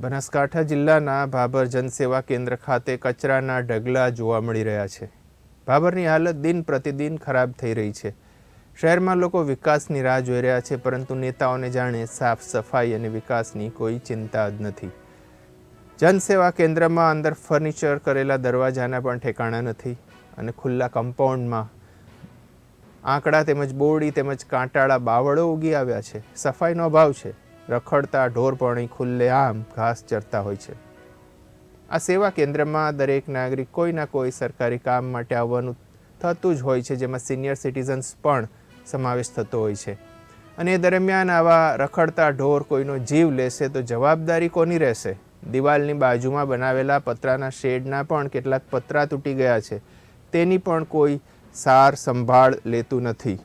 બનાસકાંઠા જિલ્લાના ભાભર જનસેવા કેન્દ્ર ખાતે કચરાના ઢગલા જોવા મળી રહ્યા છે. ભાભરની હાલત દિન પ્રતિદિન ખરાબ થઈ રહી છે. શહેરમાં લોકો વિકાસની રાહ જોઈ રહ્યા છે, પરંતુ નેતાઓને જાણે સાફ સફાઈ અને વિકાસની કોઈ ચિંતા જ નથી. જનસેવા કેન્દ્રમાં અંદર ફર્નિચર કરેલા દરવાજાના પણ ઠેકાણા નથી અને ખુલ્લા કમ્પાઉન્ડમાં આંકડા તેમજ બોરડી તેમજ કાંટાળા બાવળો ઉગી આવ્યા છે. સફાઈનો અભાવ છે. રખડતા ઢોર પણ ખુલ્લે આમ ઘાસ ચરતા હોય છે. આ સેવા કેન્દ્રમાં દરેક નાગરિક કોઈના કોઈ સરકારી કામ માટે આવવાનું થતું જ હોય છે, જેમાં સિનિયર સિટીઝન્સ પણ સમાવેશ થતો હોય છે. અને એ દરમિયાન આવા રખડતા ઢોર કોઈનો જીવ લેશે તો જવાબદારી કોની રહેશે? દિવાલની બાજુમાં બનાવેલા પતરાના શેડના પણ કેટલાક પતરા તૂટી ગયા છે. તેની પણ કોઈ સાર સંભાળ લેતું નથી.